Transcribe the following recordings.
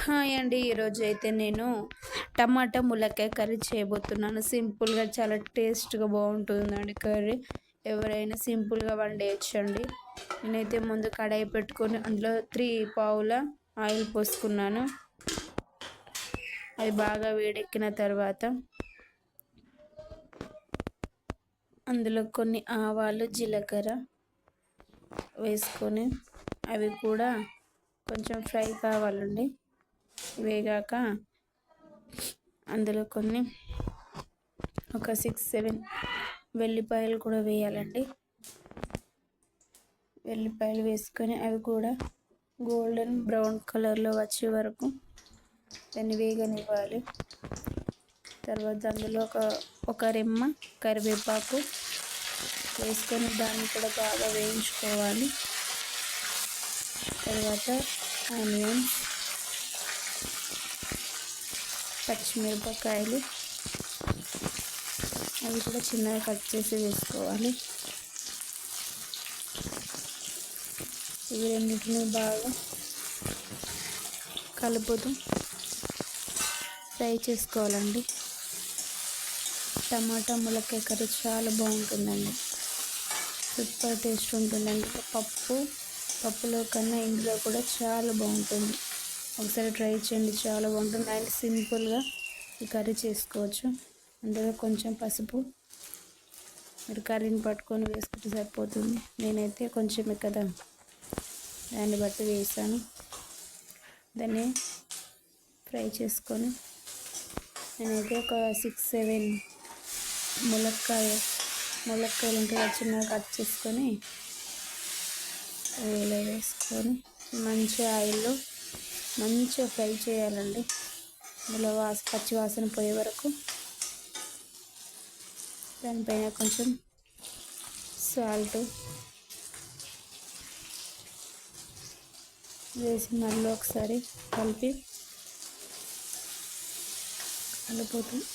Hi అండి. ఈరోజు అయితే నేను టమాటా ములక్కాయ కర్రీ చేయబోతున్నాను. సింపుల్గా చాలా టేస్ట్గా బాగుంటుందండి కర్రీ. ఎవరైనా సింపుల్గా వండేయచ్చండి. నేనైతే ముందు కడాయి పెట్టుకొని అందులో త్రీ పావుల ఆయిల్ పోసుకున్నాను. అది బాగా వేడెక్కిన తర్వాత అందులో కొన్ని ఆవాలు జీలకర్ర వేసుకొని అవి కూడా కొంచెం ఫ్రై కావాలండి. వేగాక అందులో కొన్ని ఒక సిక్స్ సెవెన్ వెల్లిపాయలు కూడా వేయాలండి. వెల్లిపాయలు వేసుకొని అవి కూడా గోల్డెన్ బ్రౌన్ కలర్లో వచ్చే వరకు దాన్ని వేగనివ్వాలి. తర్వాత అందులో ఒక ఒక రెమ్మ కరివేపాకు వేసుకొని దాన్ని కూడా బాగా వేయించుకోవాలి. తర్వాత ఆనియన్స్ పచ్చిమిరపకాయలు. అవి కూడా చిన్నగా కట్ చేసి వేసుకోవాలి. ఇవి రెండింటిని బాగా కలుపుతూ ఫ్రై చేసుకోవాలండి. టమాటా ములక్కాయ కర్రీ చాలా బాగుంటుందండి. సూపర్ టేస్ట్ ఉంటుందండి. పప్పు పప్పులో కన్నా ఇందులో కూడా చాలా బాగుంటుంది. ఒకసారి ట్రై చేయండి. చాలా బాగుంటుంది. అండ్ సింపుల్గా ఈ కర్రీ చేసుకోవచ్చు. అందులో కొంచెం పసుపు మీరు కర్రీని పట్టుకొని వేసుకుంటే సరిపోతుంది. నేనైతే కొంచెం కదా దాన్ని బట్టి వేసాను. దాన్ని ఫ్రై చేసుకొని నేనైతే ఒక సిక్స్ సెవెన్ ములక్కాయ ములక్కాయలు ఉంటే చిన్నగా కట్ చేసుకొని వేలో వేసుకొని మంచి ఆయిల్లో మంచిగా ఫ్రై చేయాలండి. ఇందులో వాస పచ్చి వాసన పోయే వరకు దానిపైన కొంచెం సాల్ట్ వేసి మళ్ళీ ఒకసారి కలిపి కలిపోతుంది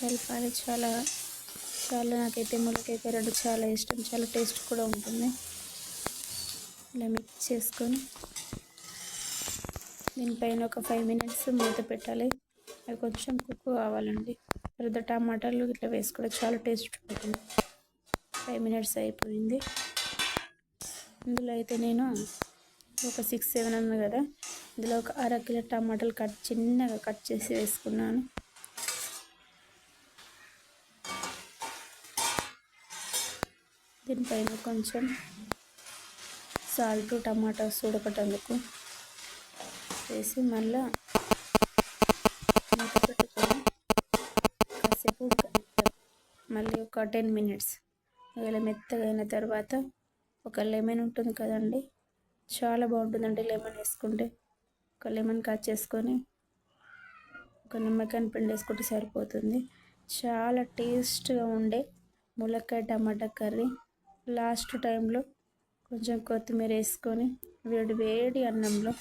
కలిపాలి. చాలా చాలా నాకైతే ములకాయ కర్రీ చాలా ఇష్టం. చాలా టేస్ట్ కూడా ఉంటుంది. ఇలా మిక్స్ చేసుకొని దీనిపైన ఒక ఫైవ్ మినిట్స్ మూత పెట్టాలి. అవి కొంచెం కుక్ కావాలండి. తర్వాత టమాటాలు ఇట్లా వేసుకోవడం చాలా టేస్ట్ ఉంటుంది. ఫైవ్ మినిట్స్ అయిపోయింది. ఇందులో అయితే నేను ఒక సిక్స్ సెవెన్ ఉంది కదా ఇందులో ఒక అర కిలో టమాటాలు కట్ చిన్నగా కట్ చేసి వేసుకున్నాను. దీనిపైన కొంచెం సాల్ట్ టమాటాస్ ఉడకటందుకు వేసి మళ్ళీ కాసేపు మళ్ళీ ఒక టెన్ మినిట్స్. ఒకవేళ మెత్తగా అయిన తర్వాత ఒక లెమన్ ఉంటుంది కదండి చాలా బాగుంటుందండి లెమన్ వేసుకుంటే. ఒక లెమన్ కట్ చేసుకొని ఒక నిమ్మకాయని పిండి వేసుకుంటే సరిపోతుంది. చాలా టేస్ట్గా ఉండే ములక్కాయ టమాటా కర్రీ. లాస్ట్ టైంలో కొంచెం కొత్తిమీర వేసుకొని వేడి వేడి అన్నంలో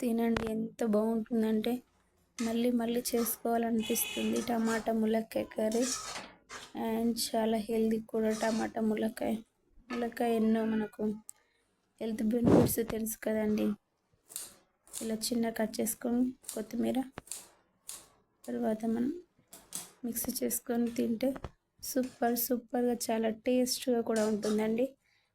తినండి. ఎంత బాగుంటుందంటే మళ్ళీ మళ్ళీ చేసుకోవాలనిపిస్తుంది. టమాటా ములక్కాయ కర్రీ అండ్ చాలా హెల్దీ కూడా టమాటా ములక్కాయ. ములక్కాయ ఎన్నో మనకు హెల్త్ బెనిఫిట్స్ తెలుసు కదండి. ఇలా చిన్న కట్ చేసుకొని కొత్తిమీర తర్వాత మనం మిక్స్ చేసుకొని తింటే సూపర్ సూపర్గా చాలా టేస్ట్గా కూడా ఉంటుందండి.